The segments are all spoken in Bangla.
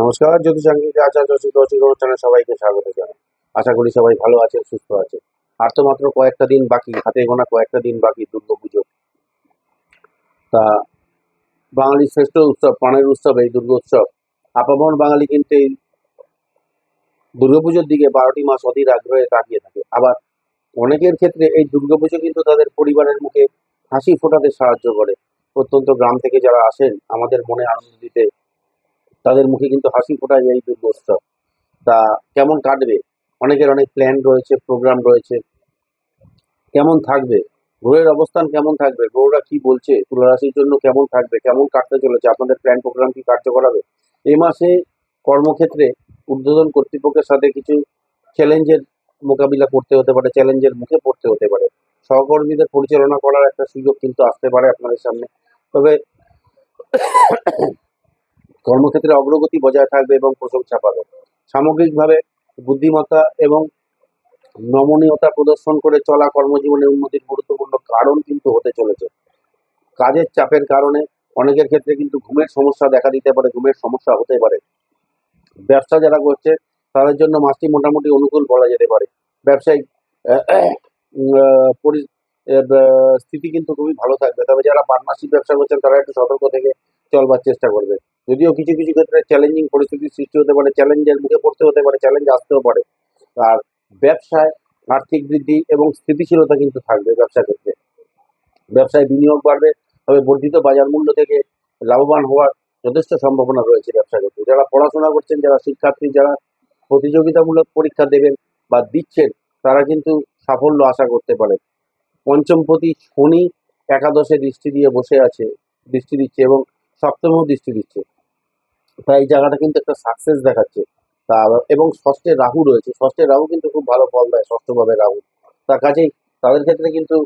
নমস্কার জ্যোতিষাঙ্গিক আচার্য দর্শক অনুষ্ঠানে সবাইকে স্বাগত জানাই। আশা করি সবাই ভালো আছে সুস্থ আছে আর তো মাত্র কয়েকটা দিন বাকি, হাতে গোনা কয়েকটা দিন বাকি দুর্গাপুজো তা বাঙালির শ্রেষ্ঠ উৎসব, প্রাণের উৎসব, এই দুর্গোৎসব আপামর বাঙালি কিন্তু এই দুর্গাপুজোর দিকে বারোটি মাস অধীর আগ্রহে তাকিয়ে থাকে। আবার অনেকের ক্ষেত্রে এই দুর্গাপুজো কিন্তু তাদের পরিবারের মুখে হাসি ফোটাতে সাহায্য করে। প্রত্যন্ত গ্রাম থেকে যারা আসেন, আমাদের মনে আনন্দ দিতে তাদের মুখে কিন্তু হাসি ফোটায় এই দুর্গোৎসব। তা কেমন কাটবে? অনেকের অনেক প্ল্যান রয়েছে প্রোগ্রাম রয়েছে। কেমন থাকবে? গ্রহের অবস্থান কেমন থাকবে? গ্রহরা কি বলছে? তুলা রাশির জন্য কেমন থাকবে? কেমন কাটতে চলেছে? আপনাদের প্ল্যান প্রোগ্রাম কি কার্যকর হবে? এই মাসে কর্মক্ষেত্রে উদ্বোধন কর্তৃপক্ষের সাথে কিছু চ্যালেঞ্জের মোকাবিলা করতে হতে পারে চ্যালেঞ্জের মুখে পড়তে হতে পারে। সহকর্মীদের পরিচালনা করার একটা সুযোগ কিন্তু আসতে পারে আপনাদের সামনে। তবে কর্মক্ষেত্রে অগ্রগতি বজায় থাকবে এবং প্রশংসা পাবে। সামগ্রিকভাবে বুদ্ধিমত্তা এবং নমনীয়তা প্রদর্শন করে চলা কর্মজীবনের উন্নতির গুরুত্বপূর্ণ কারণ কিন্তু হতে চলেছে। কাজের চাপের কারণে অনেকের ক্ষেত্রে কিন্তু ঘুমের সমস্যা দেখা দিতে পারে, ঘুমের সমস্যা হতে পারে। ব্যবসা যারা করছে, তাদের জন্য মাসটি মোটামুটি অনুকূল বলা যেতে পারে। ব্যবসায়িক স্থিতি কিন্তু খুবই ভালো থাকবে। তবে যারা বার্মাসিক ব্যবসা করছেন, তারা একটু সতর্ক থেকে চলবার চেষ্টা করবে। যদিও কিছু কিছু ক্ষেত্রে চ্যালেঞ্জিং পরিস্থিতির সৃষ্টি হতে পারে চ্যালেঞ্জের মুখে পড়তে হতে পারে চ্যালেঞ্জ আসতেও পারে। আর ব্যবসায় আর্থিক বৃদ্ধি এবং স্থিতিশীলতা কিন্তু থাকবে ব্যবসা ক্ষেত্রে। ব্যবসায় বিনিয়োগ বাড়বে, তবে বর্ধিত বাজার মূল্য থেকে লাভবান হওয়ার যথেষ্ট সম্ভাবনা রয়েছে ব্যবসা ক্ষেত্রে। যারা পড়াশোনা করছেন, যারা শিক্ষার্থী, যারা প্রতিযোগিতামূলক পরীক্ষা দেবেন বা দিচ্ছেন, তারা কিন্তু সাফল্য আশা করতে পারে। পঞ্চমপতি শনি একাদশে দৃষ্টি দিয়ে বসে আছে, দৃষ্টি দিচ্ছে এবং সপ্তমেও দৃষ্টি দিচ্ছে। তাই এই জায়গাটা কিন্তু একটা সাকসেস দেখাচ্ছে। তা এবং ষষ্ঠে রাহু রয়েছে। ষষ্ঠে রাহু কিন্তু খুব ভালো ফল দেয়, ষষ্ঠভাবে রাহু। তার কাজেই তাদের ক্ষেত্রে কিন্তু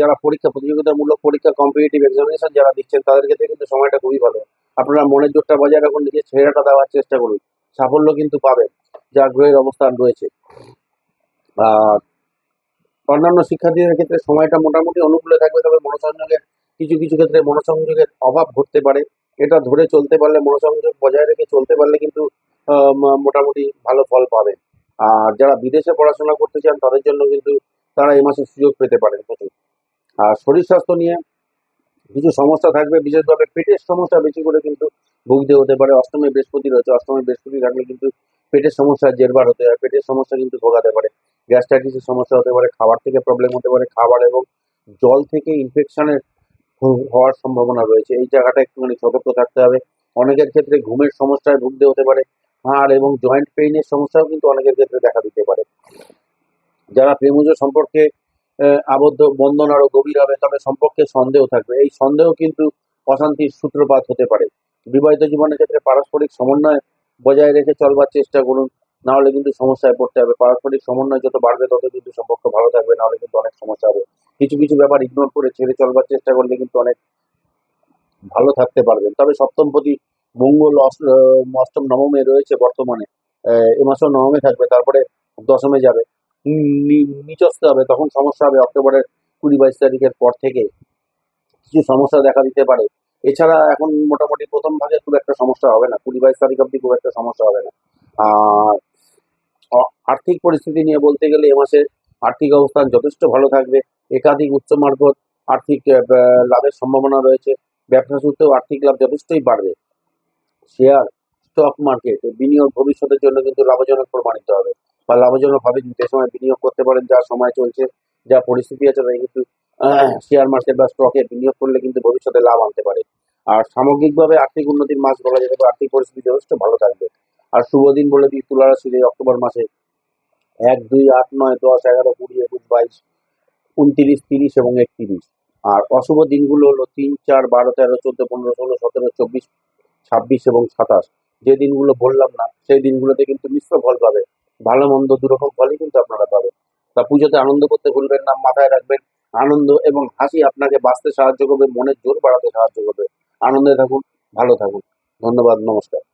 যারা পরীক্ষা, প্রতিযোগিতামূলক পরীক্ষা কম্পিটিটিভ এক্সামিনেশন যারা দিচ্ছেন, তাদের ক্ষেত্রে কিন্তু সময়টা খুবই ভালো। আপনারা মনের জোরটা বজায় রাখুন, নিজের ছেলেটা দেওয়ার চেষ্টা করুন। সাফল্য কিন্তু পাবেন যা গ্রহের অবস্থান রয়েছে। আর অন্যান্য শিক্ষার্থীদের ক্ষেত্রে সময়টা মোটামুটি অনুকূলে থাকবে, তবে মনোসংযোগের কিছু কিছু ক্ষেত্রে মনোসংযোগের অভাব ঘটতে পারে। এটা ধরে চলতে পারলে মনোসংযোগ বজায় রেখে চলতে পারলে কিন্তু মোটামুটি ভালো ফল পাবেন আর যারা বিদেশে পড়াশোনা করতে চান, তাদের জন্য কিন্তু তারা এই মাসে সুযোগ পেতে পারেন প্রচুর। আর শরীর স্বাস্থ্য নিয়ে কিছু সমস্যা থাকবে বিশেষভাবে পেটের সমস্যা বেশি করে কিন্তু ভুগতে হতে পারে। অষ্টমী, বৃহস্পতি রয়েছে, অষ্টমী, বৃহস্পতি থাকলে কিন্তু পেটের সমস্যা জেরবার হতে হয় পেটের সমস্যা কিন্তু ভোগাতে পারে। গ্যাস্ট্রাইটিসের সমস্যা হতে পারে, খাবার থেকে প্রবলেম হতে পারে। খাবার এবং জল থেকে ইনফেকশনের হওয়ার সম্ভাবনা রয়েছে। এই জায়গাটা একটুখানি সতর্ক থাকতে হবে। অনেকের ক্ষেত্রে ঘুমের সমস্যায় ভুগতে হতে পারে। হাড় এবং জয়েন্ট পেইনের সমস্যাও কিন্তু অনেকের ক্ষেত্রে দেখা দিতে পারে। যারা প্রেমজ সম্পর্কে আবদ্ধ বন্ধন আরও গভীর হবে, তবে সম্পর্কে সন্দেহ থাকবে। এই সন্দেহ কিন্তু অশান্তির সূত্রপাত হতে পারে। বিবাহিত জীবনের ক্ষেত্রে পারস্পরিক সমন্বয় বজায় রেখে চলবার চেষ্টা করুন। না হলে কিন্তু সমস্যায় পড়তে হবে। পারস্পরিক সমন্বয় যত বাড়বে, তত কিন্তু সম্পর্ক ভালো থাকবে না হলে কিন্তু অনেক সমস্যা হবে। কিছু কিছু ব্যাপার ইগনোর করে ছেড়ে চলবার চেষ্টা করলে কিন্তু অনেক ভালো থাকতে পারবেন। তবে সপ্তমপতি মঙ্গল অষ্টম নবমে রয়েছে বর্তমানে। এ মাসও নবমে থাকবে, তারপরে দশমে যাবে। নিচস্ত হবে, তখন সমস্যা হবে অক্টোবরের কুড়ি বাইশ তারিখের পর থেকে। কিছু সমস্যা দেখা দিতে পারে। এছাড়া এখন মোটামুটি প্রথম ভাগে খুব একটা সমস্যা হবে না। কুড়ি বাইশ তারিখ অব্দি খুব একটা সমস্যা হবে না। আর আর্থিক পরিস্থিতি নিয়ে বলতে গেলে এ মাসে আর্থিক অবস্থান যথেষ্ট ভালো থাকবে। একাধিক উচ্চ মারফত আর্থিক লাভের সম্ভাবনা রয়েছে। ব্যবসা সূত্রেও আর্থিক লাভ যথেষ্টই বাড়বে। শেয়ার, স্টক মার্কেট বিনিয়োগ ভবিষ্যতের জন্য কিন্তু লাভজনক প্রমাণিত হবে বা লাভজনক হবে এ সময় বিনিয়োগ করতে পারেন যা সময় চলছে, যা পরিস্থিতি আছে তাই কিন্তু শেয়ার মার্কেট বা স্টকে বিনিয়োগ করলে কিন্তু ভবিষ্যতে লাভ আনতে পারে। আর সামগ্রিকভাবে আর্থিক উন্নতির মাস বলা যেতে পারে, আর্থিক পরিস্থিতি যথেষ্ট ভালো থাকবে। আর শুভ দিন বলে দিই তুলা রাশির এই অক্টোবর মাসে। এক, দুই, আট, নয়, দশ, এগারো, কুড়ি, একুশ, বাইশ, উনত্রিশ, তিরিশ এবং একত্রিশ। আর অশুভ দিনগুলো হলো তিন, চার, বারো, তেরো, চোদ্দ, পনেরো, ষোলো, সতেরো, চব্বিশ, ছাব্বিশ এবং সাতাশ। যে দিনগুলো বললাম না, সেই দিনগুলোতে কিন্তু মিশ্র ফল পাবে। ভালো, মন্দ দুরকম ফলই কিন্তু আপনারা পাবেন। তা পুজোতে আনন্দ করতে ভুলবেন না, মাথায় রাখবেন, আনন্দ এবং হাসি আপনাকে বাঁচতে সাহায্য করবে, মনের জোর বাড়াতে সাহায্য করবে। আনন্দে থাকুন, ভালো থাকুন। ধন্যবাদ, নমস্কার।